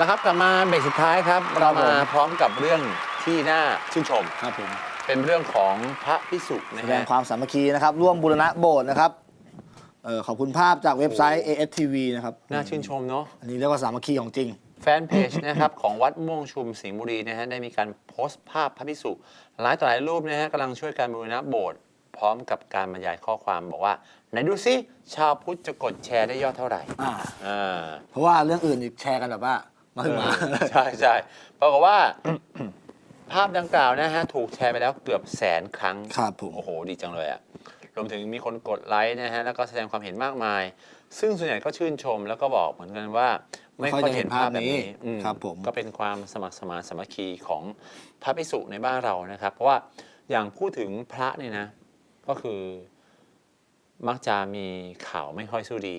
ละครับกลับมาเบรกสุดท้ายครับ เรามาพร้อมกับเรื่องที่น่าชื่นชม ครับผมเป็นเรื่องของพระพิสุนะแสดงฮะ ความสามัคคีนะครับ ร่วมบูรณะโบสถ์นะครับเออขอบคุณภาพจากเว็บไซต์ ASTV นะครับ น่าชื่นชมเนาะ อันนี้เรียกว่าสามัคคีของจริง แฟนเพจ นะครับของวัดม่วงชุมสิงห์บุรีนะฮะได้มีการโพสต์ภาพพระพิสุหลายต่อหลายรูปนะฮะกำลังช่วยการบูรณะโบสถ์พร้อมกับการบรรยายข้อความบอกว่า ไหนดูซิชาวพุทธจะกดแชร์ได้ยอดเท่าไหร่อ่า อ่าเพราะว่าเรื่องอื่นอีกแชร์กันแบบว่า มาถึงมา ใช่ใช่ปรากฏว่า ภาพดังกล่าวนะฮะ ถูกแชร์ไปแล้วเกือบแสนครั้ง ครับผม โอ้โห ดีจังเลยอะรวมถึงมีคนกดไลค์นะฮะ แล้วก็แสดงความเห็นมากมาย ซึ่งส่วนใหญ่ก็ชื่นชมแล้วก็บอกเหมือนกันว่า ไม่ค่อยเห็นภาพแบบนี้อืมครับผม ก็เป็นความสมัครสมานสามัคคีของพระภิกษุในบ้านเรานะครับ เพราะว่าอย่างพูดถึงพระเนี่ยนะ ก็คือมักจะมีข่าวไม่ค่อยสู้ดี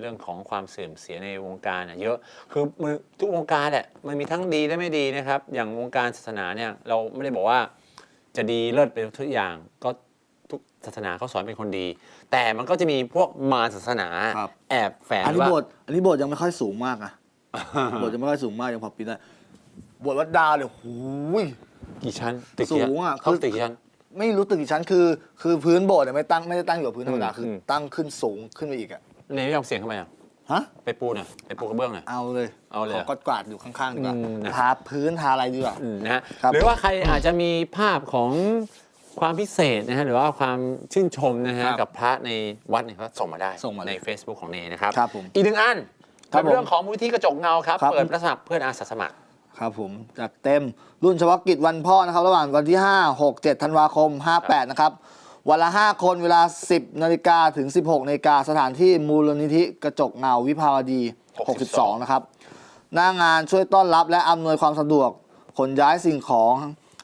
เรื่องของความเสื่อมเสียในวงการน่ะเยอะ คือมันทุกวงการแหละมันมีทั้งดีและไม่ดีนะครับ อย่างวงการศาสนาเนี่ยเราไม่ได้บอกว่าจะดีเลิศไปทุกอย่างก็ทุกศาสนาเขาสอนเป็นคนดี แต่มันก็จะมีพวกมารศาสนาครับ แอบแฝงอันนี้ว่าโบสถ์อันนี้โบสถ์ยังไม่ค่อยสูงมากอะโบสถ์ยังไม่ค่อยสูงมากยังพอปีนได้โบสถ์วัดดาวเนี่ยหูย กี่ชั้นตึกกี่ชั้นสูงอะ เขาคือตึกกี่ชั้น ไม่รู้ตึกกี่ชั้นคือ คือพื้นโบสถ์เนี่ยไม่ตั้งไม่ได้ตั้งอยู่กับพื้นธรรมดาอืมคืออมตั้งขึ้นสูงขึ้นไปอีกอะ เลยไม่ยอมเสียงเข้าไปอะฮะ ไปปูหน่อยไปปูกระเบื้องหน่อยเอาเลยเอาเลยขอกดกวาดอยู่ข้างๆดีกว่าอืมนะ ทาพื้นทาอะไรดีกว่า อืมนะฮะครับ หรือว่าใครอาจจะมีภาพของความพิเศษนะฮะหรือว่าความชื่นชมนะฮะครับกับพระในวัดเนี่ยก็ส่งมาได้ส่งมาเลยใน Facebook ของเนนะครับ ครับผมอีกหนึ่งอันครับเป็นเรื่องของมูลที่กระจกเงาครับ ครับ เปิดรับสมัครเพื่อนอาสาสมัคร ครับผมจากเต็มรุ่นเฉพาะกิจวันพ่อนะครับ ระหว่างวันที่ 5 6 7ธันวาคม 58 นะครับ วันละ 5 คนเวลา 10นาฬิกาถึง 16นาฬิกาสถานที่มูลนิธิกระจกเงาวิภาวดี 62 นะครับ หน้างานช่วยต้อนรับและอำนวยความสะดวก ขนย้ายสิ่งของ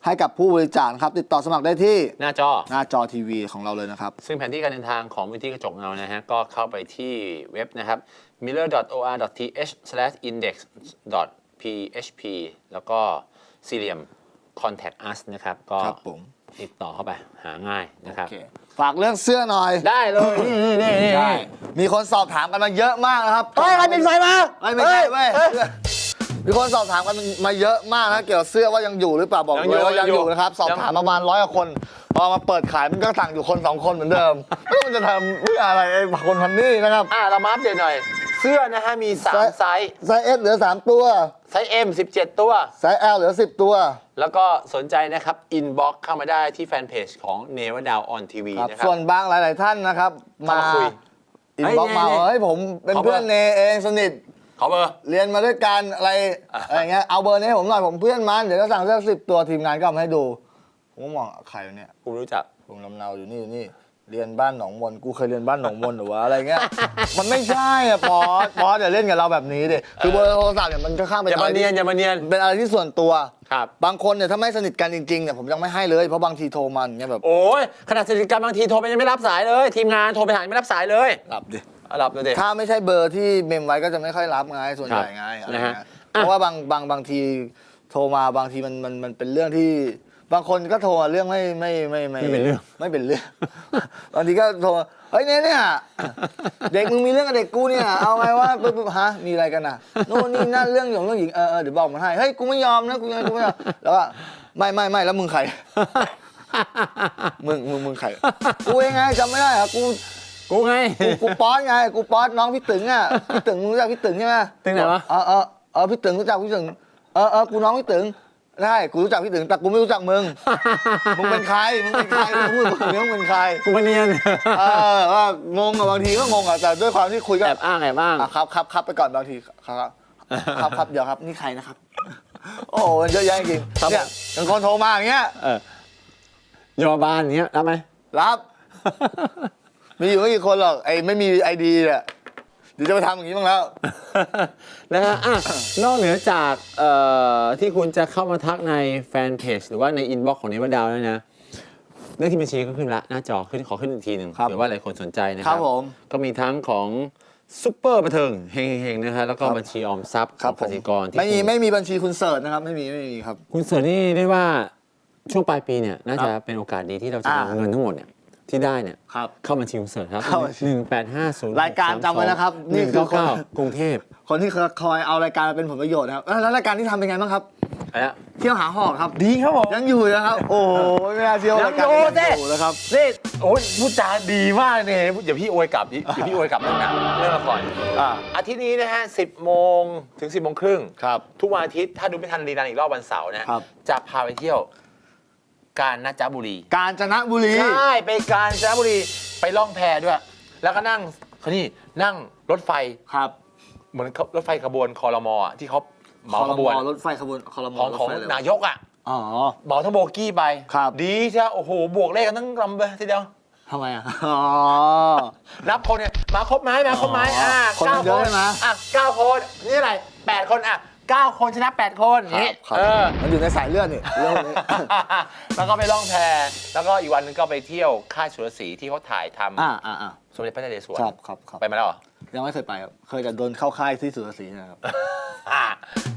ให้กับผู้บริจาคนะครับ ติดต่อสมัครได้ที่หน้าจอ หน้าจอทีวีของเราเลยนะครับ ซึ่งแผนที่การเดินทางของมูลที่กระจกเงานะฮะ ก็เข้าไปที่เว็บนะครับ miller.or.th/index.php แล้วก็สี่เหลี่ยม contact us นะครับ ก็ครับผม ติดต่อเข้าไปหาง่ายนะครับโอเคฝากเรื่องเสื้อหน่อย ได้เลยนี่นี่นี่นี่ใช่มีคนสอบถามกันมาเยอะมากนะครับเฮ้ยใครปิดไฟมาเฮ้ยไม่ใช่เว้ยมีคนสอบถามกันมาเยอะมากนะเกี่ยวกับเสื้อว่ายังอยู่หรือเปล่าบอกยังอยู่เลยว่ายังยังอยู่อยู่นะครับ สอบถามประมาณร้อยกว่าคน พอมาเปิดขายมันก็สั่งอยู่คนสองคนเหมือนเดิมไม่รู้มันจะทำเพื่ออะไรไอ้คนพันนี่นะครับ อะเรามาอัปเดตหน่อยเสื้อนะฮะ มี 3 ไซส์ไซส์เอสเหลือ 3 ตัว ไซส์ M 17 ตัว ไซส์ L เหลือ 10 ตัว แล้วก็สนใจนะครับอินบ็อกเข้ามาได้ที่แฟนเพจของเนวดาวออนทีวีครับนะครับส่วนบางหลาย ๆ ท่านนะครับเข้ามามาคุย อินบ็อกเฮ้ยมาเนี่ยเฮ้ยผมเป็นขอเบอร์เพื่อนเนเองสนิท ขอเบอร์ เรียนมาด้วยกันอะไรอะ อะไรเงี้ยเอาเบอร์นี้ให้ผมหน่อยผมเพื่อนมันเดี๋ยวจะสั่งเสื้อสิบตัวทีมงานก็เอามาให้ดู ผมก็มองใครวะเนี่ยกูรู้จัก ผมลำเนาอยู่นี่อยู่นี่ เรียนบ้านหนองมนกูเคยเรียนบ้านหนองมนหรือวะอะไรเงี้ย มันไม่ใช่อะปอสปอสอย่าเล่นกับเราแบบนี้ดิคือเบอร์โทรศัพท์เนี่ยมันก็ข้ามไปอย่ามาเนียนอย่ามาเนียน เป็นอะไรที่ส่วนตัวครับ บางคนเนี่ยถ้าไม่สนิทกันจริงๆเนี่ยผมยังไม่ให้เลยเพราะบางทีโทรมาอย่างเงี้ยแบบโอ้ยขนาดสนิทกันบางทีโทรไปยังไม่รับสายเลย ทีมงานโทรไปหายังไม่รับสายเลยหลับดิเอารับเลยเด็ถ้าไม่ใช่เบอร์ที่เมมไว้ก็จะไม่ค่อยรับไงส่วนใหญ่ไงอะไรนะฮะเงี้ยเพราะว่าบางบางบางทีโทรมาบางทีมันมันมันเป็นเรื่องที่ บางคนก็โทรมาเรื่องไม่ไม่ไม่ไม่ไม่เป็นเรื่อง ไม่เป็นเรื่อง บางทีก็โทรมาเฮ้ยเนี่ยเนี่ยเด็กมึงมีเรื่องกับเด็กกูเนี่ยเอาไงวะปุ๊บปุ๊บฮะมีอะไรกันน่ะโน่นนี่นั่นเรื่องหยงเรื่องหญิงเออเออเดี๋ยวบอกมันให้เฮ้ยกูไม่ยอมนะกูยังไงกูไม่ยอมแล้วก็ไม่ไม่ไม่แล้วมึงใคร มึงมึงมึงใครกูเองไงจำไม่ได้เหรอะกูกูไงกูกูป๊อตไงกูป๊อตน้องพี่ตึงอะพี่ตึงมึงรู้จักพี่ตึงใช่ไหมตึงไหนวะเออเออเออพี่ตึงรู้จักพี่ตึงเออเออกูน้องพี่ตึง ได้กูรู้จักพี่ตึงแต่กูไม่รู้จักมึง มึงเป็นใคร มึงเป็นใครมึงพูดมึงมึงเป็นใคร กูมาเนียนเออว่างงอะบางทีก็งงอะแต่ด้วยความที่คุยก็แอบอ้างแอบอ้างอะครับครับครับไปก่อนบางทีครับครับครับเดี๋ยวครับนี่ใครนะครับ โอ้โหมันเยอะแยะจริงครับๆเนี่ยบางคนโทรมาอย่างเงี้ยเออโยมบาลอย่างเงี้ยรับไหม รับ มีอยู่ไม่กี่คนหรอกไอ้ไม่มีไอดีเนี่ย เดี๋ยวจะไปทำอย่างนี้บ้างแล้ว นะฮะอะนอกเหนือจากเอ่อที่คุณจะเข้ามาทักในแฟนเพจหรือว่าในอินบ็อกซ์ของนิวดาวแล้วนะเลขที่บัญชีก็ขึ้นละหน้าจอขึ้นขอขึ้นอีกทีหนึ่งครับเผื่อว่าหลายคนสนใจนะคครัรับบผมก็มีทั้งของซุปเปอร์บันเทิงเฮงๆนะฮะแล้วก็ครับบัญชีออมทรัพย์ขครัอบงผกมสิกรที่ไม่มีคุณ ไม่มีบัญชีคุณเสิร์ชนะครับ ไม่มีไม่มีครับ คุณเสิร์ชนี่ได้ว่าช่วงปลายปีเนี่ยน่าจะเป็นโอกาสดีที่เราจะอ่า นำเงินทั้งหมดเนี่ย ที่ได้เนี่ยครับ เข้าบัญชีคุณเสิร์ชครับเข้าบัญชี หนึ่งแปดห้าศูนย์รายการจำไว้นะครับนี่นี่คืคืออคนกรุงเทพคนที่คอยเอารายการมาเป็นผลประโยชน์นะครับแล้วแล้วรายการที่ทำเป็นไงบ้างครับอะไรนะเที่ยวหาหอกครับ ดีครับผม ยังอยู่นะครับ โอ้โหไม่น่าเชื่อว่ารายการยังอยู่นี้สิยังอยู่นะครับ นี่โอ้ยพูดจาดีมากเลยเดี๋ยวพี่อวยกลับดิเดี๋ยวพี่อวยกลับเรื่องหนังเรื่องละครอ่าอาทิตย์นี้นะฮะ10โมงถึง 10โมงครึ่งครับ ทุกวันอาทิตย์ถ้าดูไม่ทันรีรันอีกรอบวันเสาร์นะครับ จะพาไปเที่ยว กาญจนบุรีกาญจนบุรี ใช่ไปกาญจนบุรีไปล่องแพด้วย แล้วก็นั่งเขานี่นั่งรถไฟครับเหมือนรถไฟขบวนคอรมอะที่เขาเหมาขบวนคอรมอรถไฟขบวนคอรมของรถของไฟเลยนายกอะอ๋อ เหมาทั้งโบกี้ไปครับ ดีใช่ไหมโอ้โหบวกเลขกันทั้งลำเลยทีเดียว ทำไมอะ อ๋อ นับคนเนี่ยมาครบไหมมาครบไหมอ๋ออ่อ่าคนมันเยอะใช่ไหม อะเก้าคนนี่อะไรแปดคนอะ เก้าคนชนะแปดคนอย่างนี้ครับเออ มันอยู่ในสายเลือดนี่เรื่องนี้ แล้วก็ไปล่องแพแล้วก็อีกวันหนึงก็ไปเที่ยวค่ายสุรศรีที่เขาถ่ายทอ่าอ่าอ่าำสมเด็จพระนเรศวรครับครับครับไปมาแล้วเหรอ ยังไม่เคยไปครับ เคยแต่โดนเข้าค่ายที่สุรศรีนะครับ อ่า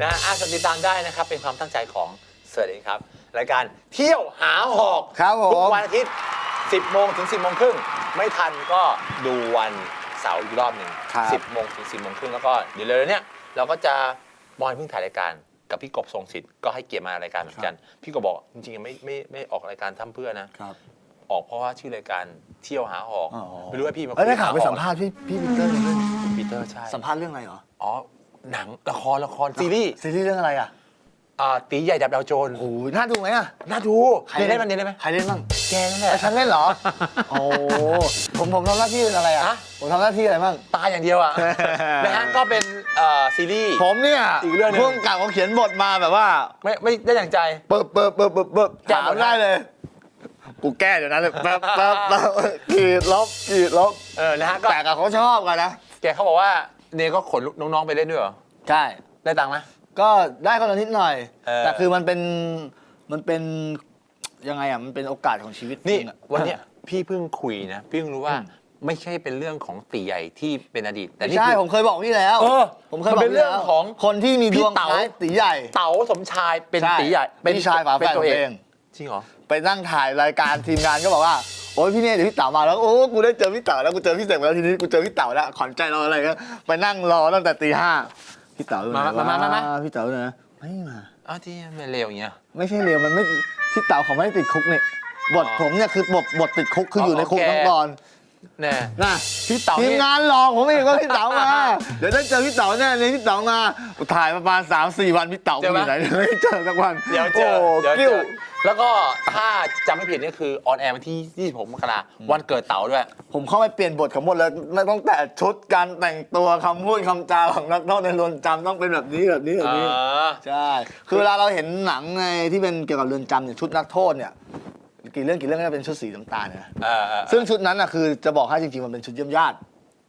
นะฮะอะติดตามได้นะครับ เป็นความตั้งใจของเสิร์ชเองครับ รายการเที่ยวหาหอกครับผม ทุกวันอาทิตย์ 10 โมงถึง 10 โมงครึ่ง ไม่ทันก็ดูวันเสาร์อีกรอบหนึ่งครับ 10 โมงถึง 10 โมงครึ่งแล้วก็เดี๋ยวเลยเนี่ยเราก็จะ บอยเพิ่งถ่ายรายการกับพี่กบทรงสิทธิ์ก็ให้เกียรติมารายการเหมือนกัน พี่กบบอกจริงๆไม่ไม่ไม่ออกรายการทำเพื่อนะ ครับออกเพราะว่าชื่อรายการเที่ยวหาหอกอ๋อไม่รู้ว่าพี่มาเอ้ยได้ข่าวไปหหอกสัมภาษณ์พี่พี่ปีเตอร์เลยปีเตอร์ใช่สัมภาษณ์เรื่องอะไรเหรออ๋อหนังละครละครซีรีส์ซีรีส์เรื่องอะไรอะอ่าตีใหญ่ดับดาวโจรโอ้โหน่าดูไหมอะน่าดูเรียนได้มันเรียนได้ไหมใครเล่นบ้างแกนั่นแหละไอ้ฉันเล่นเหรอโอ้ผมผมทำหน้าที่เป็นอะไรอะฮะผมทำหน้าที่อะไรบ้างตายอย่างเดียวอะนะฮะก็เป็น เอ่อซีรีส์ ผมเนี่ยอีกเรื่องหนึ่ง พ่วงกับเขาเขียนบทมาแบบว่าไม่ไม่ได้อย่างใจ เปิบเปิบเปิบเปิบเปิบแก้ถามบทได้เลยกูแก้เดี๋ยวนั้นเลยแป๊บแป๊บแป๊บขีดลบขีดลบเออนะฮะก็แต่กับเขาชอบกันนะแกเขาบอกว่าเนยก็ขนน้องๆไปเล่นด้วยเหรอ ใช่ ได้ตังค์ไหม ก็ได้คนละนิดหน่อย เออ แต่คือมันเป็นมันเป็นยังไงอะมันเป็นโอกาสของชีวิตนี่จริงอะ วันเนี้ยพี่เพิ่งคุยนะ พี่เพิ่งรู้ว่า ไม่ใช่เป็นเรื่องของตีใหญ่ที่เป็นอดีต แต่ไม่นี่ใช่คือ ผมเคยบอกพี่แล้ว เออผมเคยบอกมันเป็นพี่เรื่องแล้วของคนที่มีพี่ดวงเต๋า คล้ายตีใหญ่เต๋าสมชายเป็นใช่ตีใหญ่เป็นพี่ชายฝาแฝดเป็นตัวเอผมเองงจริงเหรอ ไปนั่งถ่ายรายการทีมงานก็บอกว่าโอ้ยพี่เนี่ยเดี๋ยวพี่เต๋ามาแล้วโอ้กูได้เจอพี่เต๋าแล้วกูเจอพี่เสกมาแล้วทีนี้กูเจอพี่เต๋าแล้วขวัญใจเราอะไรก็ไปนั่งรอตั้งแต่ตีห้าพี่เต๋าอยู่ไหนมามามามาวะพี่เต๋าอยู่ไหนไม่มา อ้าวที่ไม่เลวอย่างเงี้ย ไม่ใช่เร็วมันไม่พี่เต๋าเขาไม่ได้ติดคุกนี่บทอ๋อผมเนี่ยคือบทบทติดคุกคืออยู่ในคุกโอเค ทั้งตอน แน่นะพี่เต๋าทีมนี่ งานหลอกผมเองว่าพี่เต๋ามา เดี๋ยวได้เจอพี่เต๋าแน่เลยพี่เต๋ามาถ่ายประมาณ3าสี่วันพี่เต๋าเจอไหม อยู่ไหนไม่เจอสักวันเดี๋ยวเจอโเดี๋ยวเจกิ้ว อแล้วก็ถ้าจำไม่ผิดนี่คือออนแอร์วันที่ 26 มกราวันเกิดเต๋าด้วย ผมเข้าไปเปลี่ยนบทเขาหมดเลยตั้งแต่ชุดการแต่งตัวคำพูดคำจาของนักโทษในเรือนจำต้องเป็นแบบนี้แบบนี้แบบนี้อ่าใช่ คือเวลาเราเห็นหนังในที่เป็นเกี่ยวกับเรือนจำเนี่ยชุดนักโทษเนี่ย กี่เรื่องกี่เรื่องก็จะเป็นชุดสีน้ำตาลเนยนะเออเออซึ่งชุดนั้นน่ะคือจะบอกให้จริงๆมันเป็นชุดเยี่ยมญาติ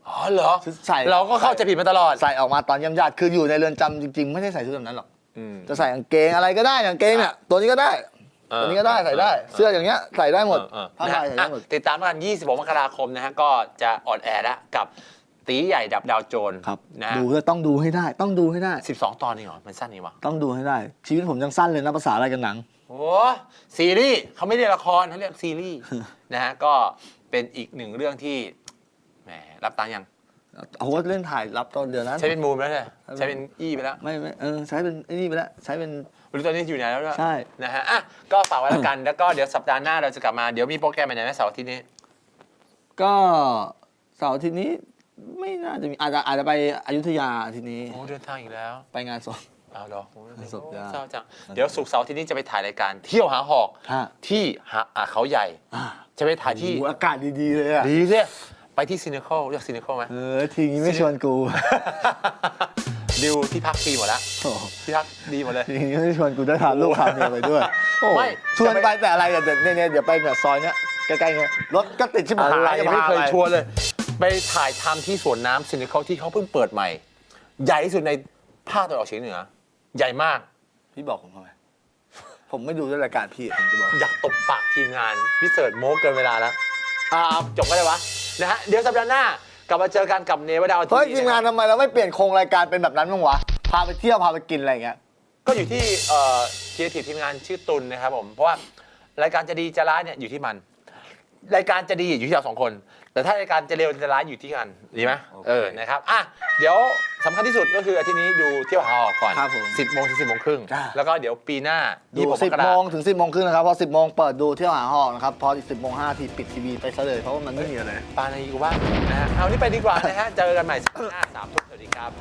อ๋อเหรอชุดใส่ เราก็เข้าใจผิดมาตลอด ใส่ออกมาตอนเยี่ยมญาติคืออยู่ในเรือนจำจริงๆ ไม่ได้ใส่ชุดแบบนั้นหรอกอืมจะใส่กางเกงอะไรก็ได้กางเกงเนี่ยตัวนี้ก็ได้เออตัวนี้ก็ได้ใส่ได้ เออ เสื้ออย่างเงี้ยใส่ได้หมดเออผ้านะไทฮะยใส่ได้อะหมดติดตามกัน 26 มกราคมนะฮะ ก็จะออนแอร์แล้วกับ ตีใหญ่ดับดาวโจรครับนะฮะดูด้วยต้องดูให้ได้ ต้องดูให้ได้ 12 ตอนนี่เหรอ มันสั้นนี่วะต้องดูให้ได้ ชีวิตผมยังสั้นเลยนะภาษาอะไรกันหนัง โอ้ซีรีส์เขาไม่เรียกละครเขาเรียกซีรีส์นะฮะก็เป็นอีกหนึ่งเรื่องที่แหมรับตังค์ยังเอาว่าเล่นถ่ายรับตอนเดือนนั้นใช้เป็นมูลไปแล้วเนี่ยใช้เป็นอี้ไปแล้วไม่ไม่เออใช้เป็นไอ้นี่ไปแล้วใช้เป็นไม่รู้ตอนนี้อยู่ไหนแล้วด้วยใช่นะฮะอะก็ฝากไว้แล้วกันแล้วก็เดี๋ยวสัปดาห์หน้าเราจะกลับมาเดี๋ยวมีโปรแกรมอะไรไหมเสาร์อาที่นี้ ก็เสาร์อาทีนี้ ไม่น่าจะมีอาจจะอาจจะไปอยุธยาอาทีนี้ โอ้เดินทางอีกแล้วไปงานศพ เอาเหรอโอ้ยสดยากเศร้าจังเดี๋ยวสุกร์เสาร์อาที่นี้จะไปถ่ายรายการเที่ยวหาหอกฮะที่หาอ่าเขาใหญ่ อ่าจะไปถ่ายที่โอ้โหอากาศดีๆเลยอะดีสิไปที่ซีนิคอลเรียกซีนิคอลไหม เออทีนี้ไม่ชวนกูดิวที่พักฟรีหมดแล้วโอ้โหที่พักดีหมดเลย ทีนี้ไม่ชวนกูได้พาลูกพาเมียไปด้วยโอ้ไม่ชวนไปแต่อะไรแต่เนี่ยเนี่ยเดี๋ยวไปเนี่ยซอยเนี้ยใกล้ๆเนี่ยรถก็ติดชิบหายอะไรจะไม่พาเคยป ชวนเลย ไปถ่ายทำที่สวนน้ำซีนิคอลที่เขาเพิ่งเปิดใหม่ ใหญ่ที่สุดในภาคตะวันออกเฉียงเหนือ ใหญ่มาก พี่บอกผมทำไม ผมไม่ดูด้วยรายการพี่ผมจะบอก อยากตบปากทีมงานพี่เสิร์ชโม้เกินเวลาแล้ว อ่าจบก็ได้วะ นะฮะ เดี๋ยวสัปดาห์หน้ากลับมาเจอกันกับเนวดาวเฮ้ยทีทีมงานทำไมเราไม่เปลี่ยนโครงรายการเป็นแบบนั้นบ้างวะ พาไปเที่ยวพาไปกินอะไรอย่างเงี้ย ก็อยู่ที่เอ่อครีเอทีฟทีมงานชื่อตุลนะครับผม เพราะว่ารายการจะดีจะร้ายเนี่ยอยู่ที่มัน รายการจะดีอยู่ที่เราสองคน แต่ถ้ารายการจะเร็วจะร้ายอยู่ที่กันดีไหมโอเคเออนะครับอะเดี๋ยวสำคัญที่สุดก็คืออาทิตย์นี้ดูเที่ยวหาออกก่อนครับผมสิบโมงถึงสิบโมงครึ่งจ้าแล้วก็เดี๋ยวปีหน้าดูยี่สิบหกสิบกรกฎาโมคงถึงสิบโมงครึ่งนะครับพอสิบโมงเปิดดูเที่ยวหาห้องนะครับพออีกสิบโมงห้าทีปิดทีวีไปซะเลยเพราะว่ามันไม่มีอะไร ปาในกูบ้างนะฮะเอานี่ไปดีกว่านะฮะเจอกันใหม่สัปดาห์หน้าสามทุ่มสวัสดีครับ